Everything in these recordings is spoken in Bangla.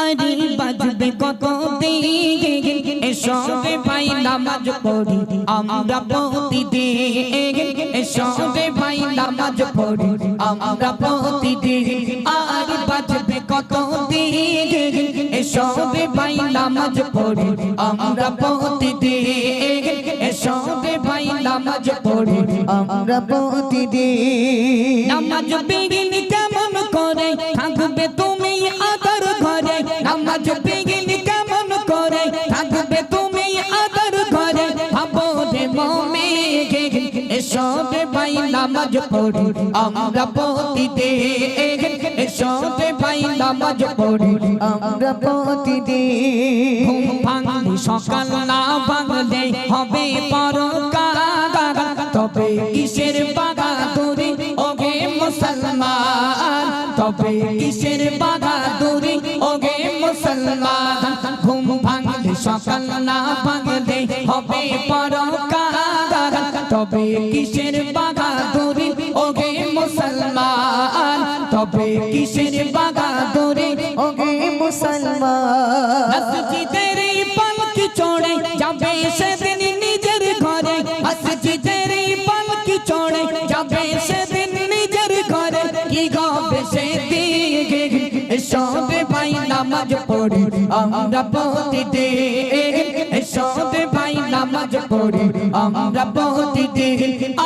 আরে বাজবে কত এসবে ভাই নামাজ পড়ি, আমরা প্রতিদিন। এসবে ভাই নামাজ পড়ি, আমরা প্রতিদিন। আরে বাজবে কত এসবে ভাই নামাজ পড়ি, আমরা প্রতিদিন। এসবে ভাই নামাজ পড়ি, আমরা প্রতিদিন। নামাজ বিঘিন কেমন করে থাকবে তুমি? এসবে ভাই নামাজ পড়ি, আমরা প্রতিদিন এসবে ভাই নামাজ পড়ি, আমরা প্রতিদিন ঘুম ভাঙলে সকাল না ভাঙলে হবে পরকাল তবে কিসের বাগাদুরি ওগে মুসলমান? তবে কিসের বাগাদুরি ওগে মুসলমান? ঘুম ভাঙলে সকাল না ভাঙলে হবে পরকাল তবে কিসের বাগাদুরি? ওগে মুসলমান, তবে কিসের বাগাদুরি? ওগে মুসলমান। মসজিদের পালকি চড়ে যাবে সেদিন নিজের ঘরে। মসজিদের পালকি চড়ে যাবে সেদিন নিজের ঘরে। কি গবে সেদিন সবে ভাই নামাজ পড়ি, আমরা প্রতিদিন। সবে ভাই নামাজ পড়ি, আমরা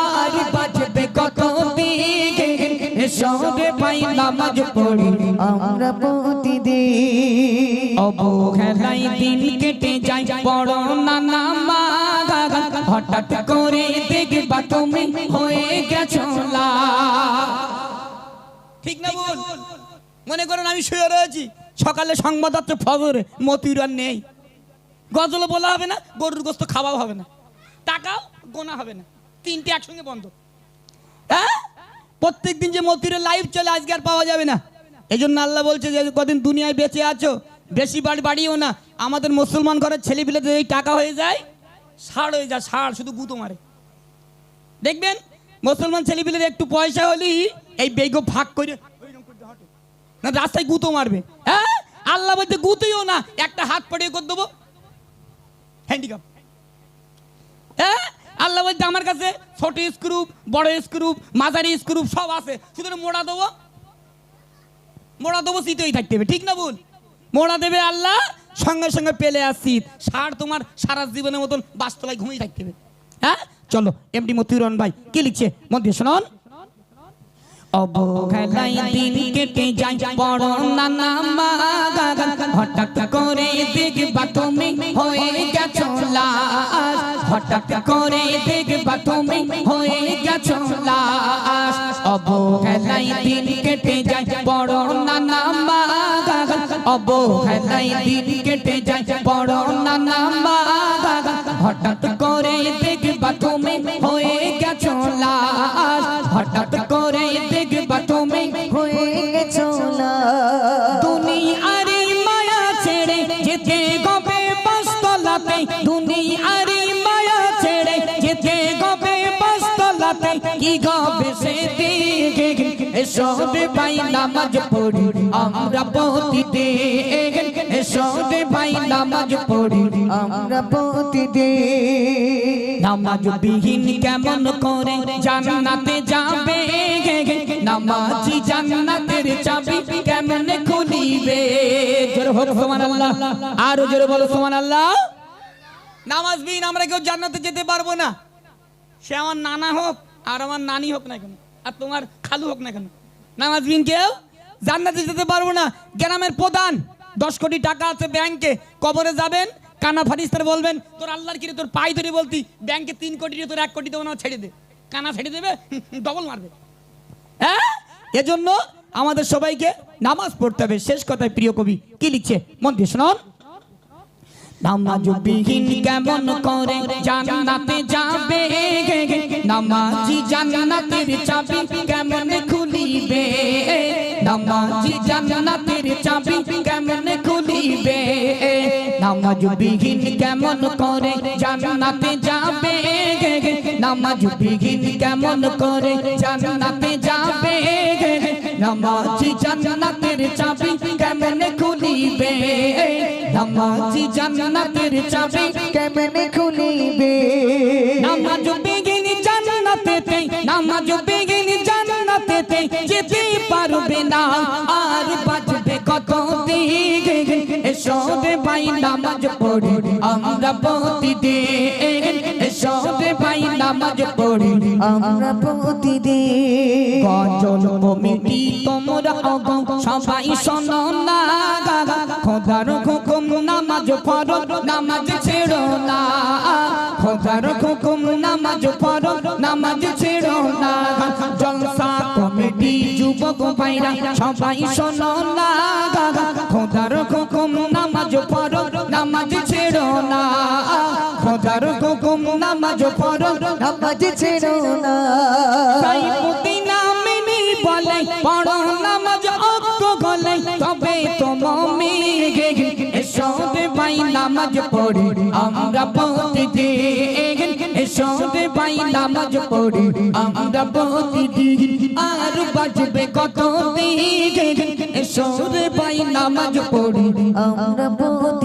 আর বাজবে কত পড়ি। আমরা দিন কেটে বড় নানা মা হঠাৎ করে দেখবা তুমি হয়ে গেছো ঠিক না বল মনে করেন আমি শুয়ে রয়েছি। সকালে সংবাদ হচ্ছে ফজরে, মতির আর নেই। গজল বলা হবে না, গরুর গোস্ত খাওয়াও হবে না। টাকাও গোনা হবে না। তিনটে একসঙ্গে বন্ধ। হ্যাঁ? প্রত্যেক দিন যে মতিরের লাইভ চলে, আজকে আর পাওয়া যাবে না। এই জন্য আল্লাহ বলছে যে, কদিন দুনিয়ায় বেঁচে আছো, বেশি বাড়ি বাড়িও না। আমাদের মুসলমান ঘরের ছেলেপিলেদের এই টাকা হয়ে যায় সার হয়ে যায় সার শুধু গুঁতো মারে। দেখবেন? মুসলমান ছেলেপিলের একটু পয়সা হলেই এই বেগ ভাগ করে না, রাস্তায় গুঁতো মারবে। হ্যাঁ? আল্লাহ বলতে গুঁতোইও না, একটা হাত পড়িয়ে করে দেবো। হ্যান্ডিক্যাপ হ্যাঁ আল্লাহ বলতে আমার কাছে ছোট স্ক্রু বড় স্ক্রু মাঝারি স্ক্রু সব আছে। শুধু মোড়া দেবো। মোড়া দেবো শীতই থাকতে হবে, ঠিক না বল মোড়া দেবে আল্লাহ, সঙ্গে সঙ্গে পেলে আসছি সার তোমার সারা জীবনের মতন বাস্তলায় ঘুমিয়ে থাকতে হবে। হ্যাঁ? চলো এমডি মতিউরন ভাই, কি লিখছে? দিয়ে শুনুন। অবহেলায় দিন কেটে যায় বড় নানা মা হঠাৎ করে দেখবা তুমি হয়ে গেছো লাশ। হঠাৎ করে দেখবা তুমি হয়ে গেছো লাশ। অবহেলায় দিন কেটে যায় বড় নানা মা অবহেলায় দিন কেটে যায় বড় নানা মা হঠাৎ করে দেখবা তুমি হয়ে এসবে ভাই নামাজ পড়ি, আমরা প্রতিদিন এসবে ভাই নামাজ পড়ি, আমরা প্রতিদিন নামাজ বিহীন কেমন করে জান্নাতে যাবে? নামাজি জান্নাতের চাবি কেমন খুলিবে? জোরে হোক সুবহানাল্লাহ। আরও জোরে বলো সুবহানাল্লাহ। নামাজ বিহীন আমরা কেউ জান্নাতে যেতে পারব না। সে আমার নানা হোক আর আমার নানি হোক না কেন, আর তোমার খালু হোক না কেন। নামাজ বিহীন কেউ? জান্নাতে যেতে পারব না। গ্রামের প্রধান, দশ কোটি টাকা আছে ব্যাংকে। কবরে যাবেন, কানা ফারিস্তার বলবেন, তোর আল্লাহর কিরে, তোর পাই ধরে বলতি, ব্যাংকে তিন কোটি তোর এক কোটি দেবো না, ছেড়ে দে। কানা ছেড়ে দেবে ডবল মারবে। হ্যাঁ? এজন্য আমাদের সবাইকে নামাজ পড়তে হবে। শেষ কথায় প্রিয় কবি কি লিখছে? মন দিয়ে শুনুন। নামাজ বিহীন কেমন করে জান্নাতে যাবে? নামাজি জান্নাতের চাবি কেমন খুলিবে? নামাজি জান্নাতের চাবি কেমন খুলিবে? নামাজ বিহীন কেমন করে জান্নাতে যাবে? নামাজ বিহীন কেমন করে জান্নাতে যাবে? নামাজি জান্নাতের চাবি কেমন খুলিবে? নামাজি জান্নাতের চাবি কেমনে খুলিবে? নামাজ বিহীন জান্নাতেতে, নামাজ বিহীন জান্নাতেতে যেতে পারবে না। আর বাজবে কত দিন এসো রে ভাই, নামাজ পড়ি, আমরা প্রতিদিন। এসো রে ভাই, নামাজ পড়ি, আমরা প্রতিদিন। গজল কমিটি তোমরা অগ সবাই শোনো না খোদার হুকুম নামাজ পড়ো নামাজ ছেড়ো না। খোদার হুকুম নামাজ পড়ো নামাজ ছেড়ো না। জলসা কমিটি যুবক ভাইরা সবাই শোনো না খোদার হুকুম নামাজ পড়ো নামাজ ছেড়ো না। খোদার হুকুম নামাজ পড়ো নামাজ ছেড়ো না। সাইফুদ্দিন নামিনী বলে পড়ো নামাজ অক্ক গলে তবে তো মমিন এসো রে ভাই নামাজ পড়ি। আমরা প্রতিদিন এসো রে ভাই নামাজ পড়ি। আমরা প্রতিদিন আর বাজবে কত দিন? এসো রে ভাই নামাজ পড়ি। আমরা প্রতিদিন